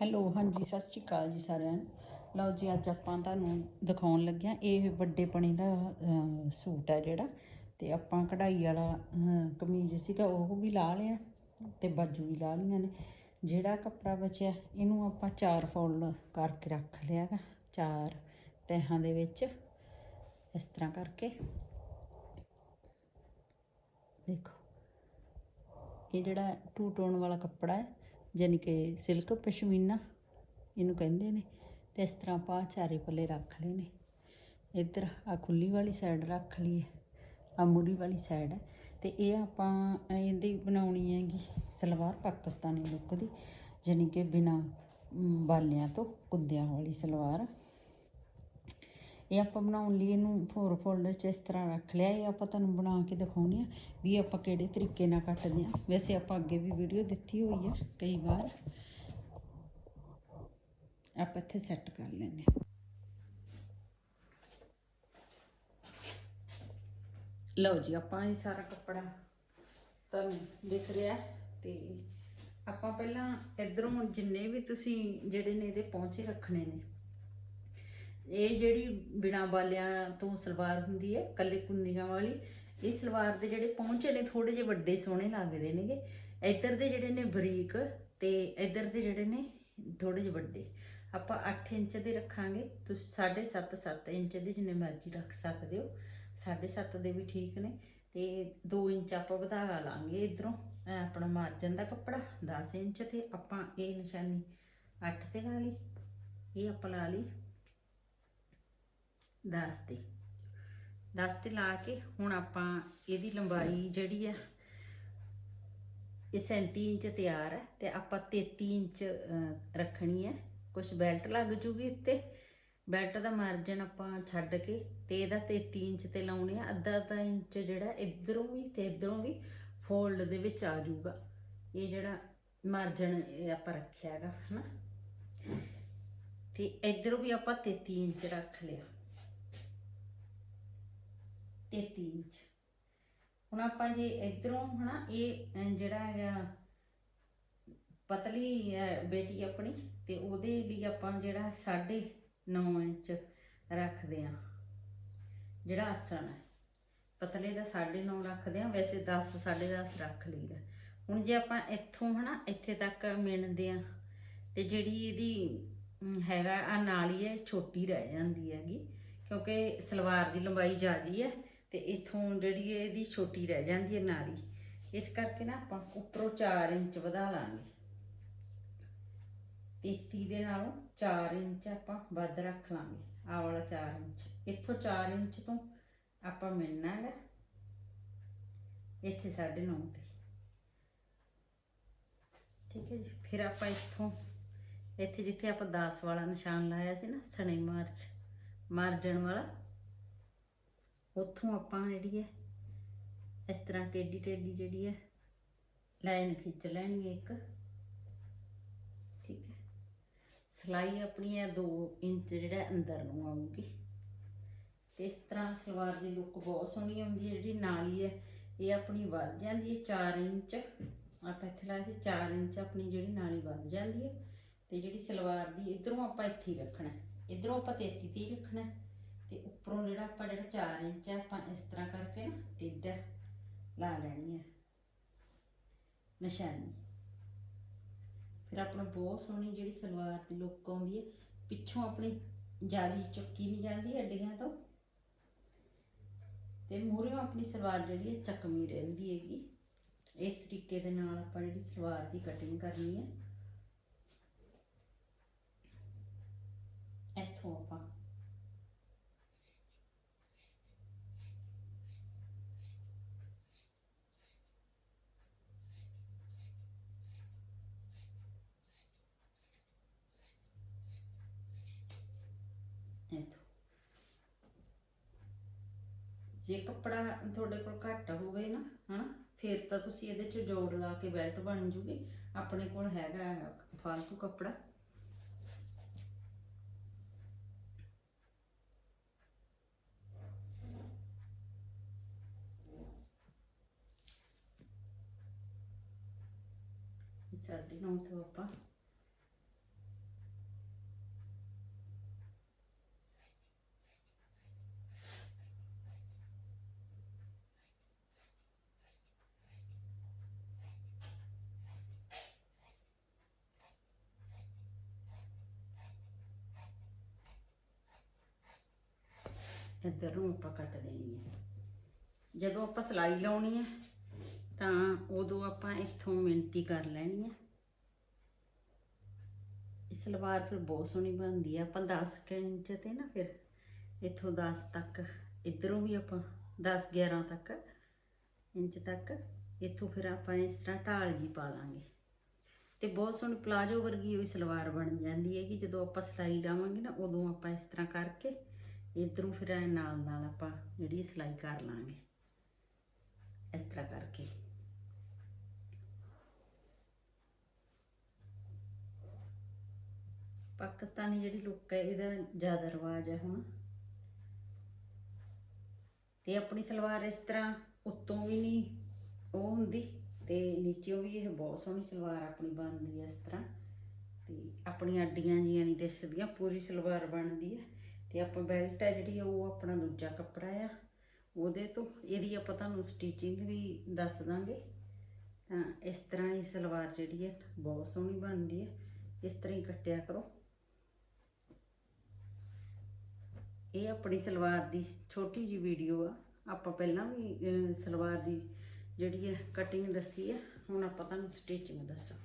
Hello, ਹਾਂਜੀ, ਸਤਿ ਸ਼੍ਰੀ ਅਕਾਲ ਜੀ ਸਾਰਿਆਂ ਨੂੰ। ਲਓ ਜੀ, ਅੱਜ ਆਪਾਂ ਤੁਹਾਨੂੰ ਦਿਖਾਉਣ ਲੱਗਿਆ ਇਹ ਵੱਡੇ ਪਣੀ ਦਾ ਸੂਟ ਹੈ ਜਿਹੜਾ। ਤੇ ਆਪਾਂ ਕਢਾਈ ਵਾਲਾ ਕਮੀਜ਼ ਸੀਗਾ, ਉਹ ਵੀ ਲਾ ਲਿਆ ਤੇ ਬਾਜੂ ਵੀ ਲਾ ਲਈਆਂ ਨੇ। ਜਿਹੜਾ ਕੱਪੜਾ ਬਚਿਆ, ਇਹਨੂੰ ਆਪਾਂ ਚਾਰ ਫੋਲਡ ਕਰਕੇ ਰੱਖ ਲਿਆ ਗਾ ਚਾਰ ਤਹਿਾਂ ਦੇ ਵਿੱਚ, ਇਸ ਤਰ੍ਹਾਂ ਕਰਕੇ। ਦੇਖੋ, ਇਹ ਜਿਹੜਾ ਟੂ ਟੋਨ ਵਾਲਾ ਕੱਪੜਾ ਹੈ ਯਾਨੀ ਕਿ ਸਿਲਕ ਪਸ਼ਮੀਨਾ ਇਹਨੂੰ ਕਹਿੰਦੇ ਨੇ ਤੇ ਇਸ ਤਰ੍ਹਾਂ ਆਪਾਂ ਚਾਰੇ ਪੱਲੇ ਰੱਖ ਲਏ ਨੇ। ਇੱਧਰ ਆ ਖੁੱਲੀ ਵਾਲੀ ਸਾਈਡ ਰੱਖ ਲਈ ਆ ਮੂਰੀ ਵਾਲੀ ਸਾਈਡ ਹੈ ਤੇ ਇਹ ਆਪਾਂ ਇਹਦੀ ਬਣਾਉਣੀ ਹੈਗੀ ਸਲਵਾਰ ਪਾਕਿਸਤਾਨੀ ਲੁੱਕ ਦੀ ਯਾਨੀ ਕਿ ਬਿਨਾ ਬਾਲਿਆਂ ਤੋਂ ਕੁੰਦਿਆਂ ਵਾਲੀ ਸਲਵਾਰ। ਇਹ ਆਪਾਂ ਬਣਾਉਣ ਲਈ ਇਹਨੂੰ ਫੋਰ ਫੋਲਡਰ 'ਚ ਇਸ ਤਰ੍ਹਾਂ ਰੱਖ ਲਿਆ, ਇਹ ਆਪਾਂ ਤੁਹਾਨੂੰ ਬਣਾ ਕੇ ਦਿਖਾਉਣੇ ਆ ਵੀ ਆਪਾਂ ਕਿਹੜੇ ਤਰੀਕੇ ਨਾਲ ਕੱਟਦੇ ਆ। ਵੈਸੇ ਆਪਾਂ ਅੱਗੇ ਵੀ ਵੀਡੀਓ ਦਿੱਤੀ ਹੋਈ ਆ ਕਈ ਵਾਰ। ਆਪਾਂ ਇੱਥੇ ਸੈੱਟ ਕਰ ਲੈਂਦੇ ਆ। ਲਓ ਜੀ, ਆਪਾਂ ਇਹ ਸਾਰਾ ਕੱਪੜਾ ਤੁਹਾਨੂੰ ਦਿਖ ਰਿਹਾ ਤੇ ਆਪਾਂ ਪਹਿਲਾਂ ਇਧਰੋਂ ਜਿੰਨੇ ਵੀ ਤੁਸੀਂ ਜਿਹੜੇ ਨੇ ਇਹਦੇ ਪਹੁੰਚੇ ਰੱਖਣੇ ਨੇ ਇਹ ਜਿਹੜੀ ਬਿਨਾ ਬਾਲਿਆਂ ਤੋਂ ਸਲਵਾਰ ਹੁੰਦੀ ਹੈ, ਕੱਲੇ ਕੁੰਨੀਆਂ ਵਾਲੀ, ਇਹ ਸਲਵਾਰ ਦੇ ਜਿਹੜੇ ਪਹੁੰਚੇ ਨੇ ਥੋੜੇ ਜਿਹੇ ਵੱਡੇ ਸੋਹਣੇ ਲੱਗਦੇ ਨੇਗੇ। ਇੱਧਰ ਦੇ ਜਿਹੜੇ ਨੇ ਬਰੀਕ ਤੇ ਇੱਧਰ ਦੇ ਜਿਹੜੇ ਨੇ ਥੋੜੇ ਜਿਹੇ ਵੱਡੇ। ਆਪਾਂ 8 ਇੰਚ ਦੇ ਰੱਖਾਂਗੇ। ਤੁਸੀਂ 7.5 7 ਇੰਚ ਦੇ ਜਿੰਨੇ ਮਰਜ਼ੀ ਰੱਖ ਸਕਦੇ ਹੋ। 7.5 ਦੇ ਵੀ ਠੀਕ ਨੇ ਤੇ 2 ਇੰਚ ਆਪਾਂ ਵਧਾ ਲਾਂਗੇ ਇਧਰੋਂ। ਆਪਣਾ ਮਾਰਜਨ ਦਾ ਕੱਪੜਾ 10 ਇੰਚ ਤੇ ਆਪਾਂ ਇਹ ਨਿਸ਼ਾਨੀ 8 ਤੇ ਲਾ ਲਈ। ਇਹ ਆਪਾਂ ਲਾ ਲਈ। 10 ਤੇ। 10 ਤੇ ਲਾ ਕੇ ਹੁਣ ਆਪਾਂ ਇਹਦੀ ਲੰਬਾਈ ਜਿਹੜੀ ਆ, ਇਹ 37 ਇੰਚ ਤਿਆਰ ਹੈ ਤੇ ਆਪਾਂ 33 ਇੰਚ ਰੱਖਣੀ ਹੈ ਕੁਝ ਬੈਲਟ ਲੱਗ ਜੂਗੀ ਉੱਤੇ। ਬੈਲਟ ਦਾ ਮਾਰਜਨ ਆਪਾਂ ਛੱਡ ਕੇ ਤੇ ਇਹਦਾ 33 ਇੰਚ ਤੇ ਲਾਉਣੇ ਆ। ਅੱਧਾ ਅੱਧਾ ਇੰਚ ਜਿਹੜਾ ਇਧਰੋਂ ਵੀ ਤੇ ਇਧਰੋਂ ਵੀ ਫੋਲਡ ਦੇ ਵਿੱਚ ਆ ਜਾਊਗਾ ਇਹ ਜਿਹੜਾ ਮਾਰਜਨ ਆਪਾਂ ਰੱਖਿਆ ਹੈਗਾ, ਹਨਾ? ਤੇ ਇਧਰੋਂ ਵੀ ਆਪਾਂ 33 ਇੰਚ ਰੱਖ ਲਿਆ। 33 ਇੰਚ ਹੁਣ ਆਪਾਂ ਜੇ ਇਧਰੋਂ ਹਨਾ ਇਹ ਜਿਹੜਾ ਹੈਗਾ ਪਤਲੀ ਹੈ ਬੇਟੀ ਆਪਣੀ ਤੇ ਉਹਦੇ ਲਈ ਆਪਾਂ ਜਿਹੜਾ 9.5 ਇੰਚ ਰੱਖਦੇ ਆ ਜਿਹੜਾ ਆਸਣ ਹੈ। ਪਤਲੇ ਦਾ 9.5 ਰੱਖਦੇ ਆ ਵੈਸੇ 10 10.5 ਰੱਖ ਲਈਦਾ। ਹੁਣ ਜੇ ਆਪਾਂ ਇੱਥੋਂ ਹਨਾ ਇੱਥੇ ਤੱਕ ਮਿਣਦੇ ਆ ਤੇ ਜਿਹੜੀ ਇਹਦੀ ਅਮ, ਹੈਗਾ ਆ ਨਾਲੀ ਹੈ ਛੋਟੀ ਰਹਿ ਜਾਂਦੀ ਹੈਗੀ ਕਿਉਂਕਿ ਸਲਵਾਰ ਦੀ ਲੰਬਾਈ ਜ਼ਿਆਦੀ ਹੈ। ਤੇ ਇਥੋਂ ਜਿਹੜੀ ਇਹਦੀ ਛੋਟੀ ਰਹਿ ਜਾਂਦੀ ਹੈ ਨਾਲੀ, ਇਸ ਕਰਕੇ ਨਾ ਆਪਾਂ ਉੱਪਰੋਂ 4 ਇੰਚ ਵਧਾ ਲਾਂਗੇ। 33 ਦੇ ਨਾਲੋਂ 4 ਇੰਚ ਆਪਾਂ ਵੱਧ ਰੱਖ ਲਾਂਗੇ ਆ ਵਾਲਾ 4 ਇੰਚ। ਇੱਥੋਂ 4 ਇੰਚ ਤੋਂ ਆਪਾਂ ਮਿਲਣਾ ਹੈਗਾ, ਇੱਥੇ 9.5 ਤੇ। ਠੀਕ ਹੈ ਜੀ, ਫਿਰ ਆਪਾਂ ਇੱਥੋਂ, ਇੱਥੇ ਜਿੱਥੇ ਆਪਾਂ 10 ਵਾਲਾ ਨਿਸ਼ਾਨ ਲਾਇਆ ਸੀ ਨਾ, ਸਣੇ ਮਾਰਚ ਮਾਰਜਨ ਵਾਲਾ ਉੱਥੋਂ ਆਪਾਂ ਜਿਹੜੀ ਹੈ, ਇਸ ਤਰ੍ਹਾਂ ਟੇਡੀ ਟੇਡੀ ਜਿਹੜੀ ਹੈ, ਲਾਈਨ ਖਿੱਚ ਲੈਣੀ ਹੈ ਇੱਕ। ਠੀਕ ਹੈ। ਸਲਾਈ ਆਪਣੀ ਹੈ 2 ਇੰਚ ਜਿਹੜਾ ਅੰਦਰ ਨੂੰ ਆਊਗੀ। ਤੇ ਇਸ ਤਰ੍ਹਾਂ ਸਲਵਾਰ ਦੀ ਲੁੱਕ ਬਹੁਤ ਸੋਹਣੀ ਆਉਂਦੀ ਹੈ ਜਿਹੜੀ, ਨਾਲੀ ਹੈ ਇਹ ਆਪਣੀ ਵੱਧ ਜਾਂਦੀ ਹੈ 4 ਇੰਚ। ਆਪਾਂ ਇੱਥੇ ਲਾਇਆ ਸੀ 4 ਇੰਚ ਆਪਣੀ ਜਿਹੜੀ ਨਾਲੀ ਵੱਧ ਜਾਂਦੀ ਹੈ। ਤੇ ਜਿਹੜੀ ਸਲਵਾਰ ਦੀ ਇਧਰੋਂ ਆਪਾਂ ਇੱਥੇ ਰੱਖਣਾ ਇਧਰੋਂ ਆਪਾਂ 33 ਤੇ ਹੀ। ਰੱਖਣਾ ਜਿਹੜਾ ਆਪਾਂ ਜਿਹੜਾ 4 ਇੰਚ ਹੈ ਆਪਾਂ ਇਸ ਤਰ੍ਹਾਂ ਕਰਕੇ ਨਾ ਟੇਢਾ ਲਾ ਲੈਣੀ ਹੈ ਨਿਸ਼ਾਨੀ। ਫਿਰ ਆਪਣਾ ਬਹੁਤ ਸੋਹਣੀ ਜਿਹੜੀ ਸਲਵਾਰ ਦੀ ਲੁੱਕ ਆਉਂਦੀ ਹੈ ਪਿੱਛੋਂ ਆਪਣੀ ਜਾਲੀ ਚੁੱਕੀ ਨਹੀਂ ਜਾਂਦੀ ਅੱਡੀਆਂ ਤੋਂ। ਤੇ ਮੂਹਰੇੋਂ ਆਪਣੀ ਸਲਵਾਰ ਜਿਹੜੀ ਹੈ ਚੱਕਮੀ ਰਹਿੰਦੀ ਹੈਗੀ। ਇਸ ਤਰੀਕੇ ਦੇ ਨਾਲ ਆਪਾਂ ਜਿਹੜੀ ਸਲਵਾਰ ਦੀ ਕਟਿੰਗ ਕਰਨੀ ਹੈ ਇੱਥੋਂ ਆਪਾਂ ਇੱਥੋਂ ਜੇ ਕੱਪੜਾ ਤੁਹਾਡੇ ਕੋਲ ਘੱਟ ਹੋਵੇ ਨਾ, ਹਨਾ, ਫਿਰ ਤਾਂ ਤੁਸੀਂ ਇਹਦੇ ਚ ਜੋੜ ਲਾ ਕੇ ਬੈਲਟ ਬਣ ਜੂਗੀ। ਆਪਣੇ ਕੋਲ ਹੈਗਾ ਫਾਲਤੂ ਕੱਪੜਾ। ਸਾਡੀ 9.5 ਤੋਂ ਆਪਾਂ ਇੱਧਰ ਨੂੰ ਆਪਾਂ ਕੱਟ ਦੇਣੀ ਹੈ। ਜਦੋਂ ਆਪਾਂ ਸਲਾਈ ਲਾਉਣੀ ਹੈ, ਤਾਂ ਉਦੋਂ ਆਪਾਂ ਇੱਥੋਂ ਮਿਣਤੀ ਕਰ ਲੈਣੀ ਹੈ। ਇਹ ਸਲਵਾਰ ਫਿਰ ਬਹੁਤ ਸੋਹਣੀ ਬਣਦੀ ਹੈ। ਆਪਾਂ 10 ਇੰਚ ਤੇ ਨਾ ਫਿਰ ਇੱਥੋਂ 10 ਤੱਕ, ਇਧਰੋਂ ਵੀ ਆਪਾਂ 10 11 ਤੱਕ ਇੰਚ ਤੱਕ ਇੱਥੋਂ ਫਿਰ ਆਪਾਂ ਇਸ ਤਰ੍ਹਾਂ ਢਾਲ ਜੀ ਪਾ ਲਾਂਗੇ। ਤੇ ਬਹੁਤ ਸੋਹਣੀ ਪਲਾਜੋ ਵਰਗੀ ਉਹ ਸਲਵਾਰ ਬਣ ਜਾਂਦੀ ਹੈ ਕਿ ਜਦੋਂ ਆਪਾਂ ਸਿਲਾਈ ਲਾਵਾਂਗੇ ਨਾ, ਉਦੋਂ ਆਪਾਂ ਇਸ ਤਰ੍ਹਾਂ ਕਰਕੇ ਇਧਰੋਂ ਫਿਰ ਐਂ ਨਾਲ ਨਾਲ ਆਪਾਂ ਜਿਹੜੀ ਸਿਲਾਈ ਕਰ ਲਾਂਗੇ। ਇਸ ਤਰ੍ਹਾਂ ਕਰਕੇ। ਪਾਕਿਸਤਾਨੀ ਜਿਹੜੀ ਲੁੱਕ ਹੈ, ਇਹਦਾ ਜ਼ਿਆਦਾ ਰਿਵਾਜ ਹੈ ਹੁਣ। ਤੇ ਆਪਣੀ ਸਲਵਾਰ ਇਸ ਤਰ੍ਹਾਂ ਉੱਤੋਂ ਵੀ ਨਹੀਂ ਉਹ ਹੁੰਦੀ ਤੇ ਨੀਚੇੋਂ ਵੀ ਇਹ ਬਹੁਤ ਸੋਹਣੀ ਸਲਵਾਰ ਆਪਣੀ ਬਣਦੀ ਹੈ ਇਸ ਤਰ੍ਹਾਂ। ਤੇ ਆਪਣੀਆਂ ਅੱਡੀਆਂ ਜੀਆਂ ਨਹੀਂ ਦਿਸਦੀਆਂ, ਪੂਰੀ ਸਲਵਾਰ ਬਣਦੀ ਹੈ। ਤੇ ਆਪਾਂ ਬੈਲਟ ਹੈ ਜਿਹੜੀ, ਉਹ ਆਪਣਾ ਦੂਜਾ ਕੱਪੜਾ ਆ। ਉਹਦੇ ਤੋਂ, ਇਹਦੀ ਆਪਾਂ ਤੁਹਾਨੂੰ ਸਟਿਚਿੰਗ ਵੀ ਦੱਸ ਦਾਂਗੇ। ਤਾਂ ਇਸ ਤਰ੍ਹਾਂ ਇਹ ਸਲਵਾਰ ਜਿਹੜੀ ਹੈ, ਬਹੁਤ ਸੋਹਣੀ ਬਣਦੀ ਹੈ। ਇਸ ਤਰ੍ਹਾਂ ਹੀ ਕੱਟਿਆ ਕਰੋ। ਇਹ ਆਪਣੀ ਸਲਵਾਰ ਦੀ ਛੋਟੀ ਜੀ ਵੀਡੀਓ ਆ। ਆਪਾਂ ਪਹਿਲਾਂ ਵੀ ਸਲਵਾਰ ਦੀ ਜਿਹੜੀ ਹੈ ਕਟਿੰਗ ਦੱਸੀ ਹੈ। ਹੁਣ ਆਪਾਂ ਤੁਹਾਨੂੰ ਸਟਿਚਿੰਗ ਦੱਸਾਂ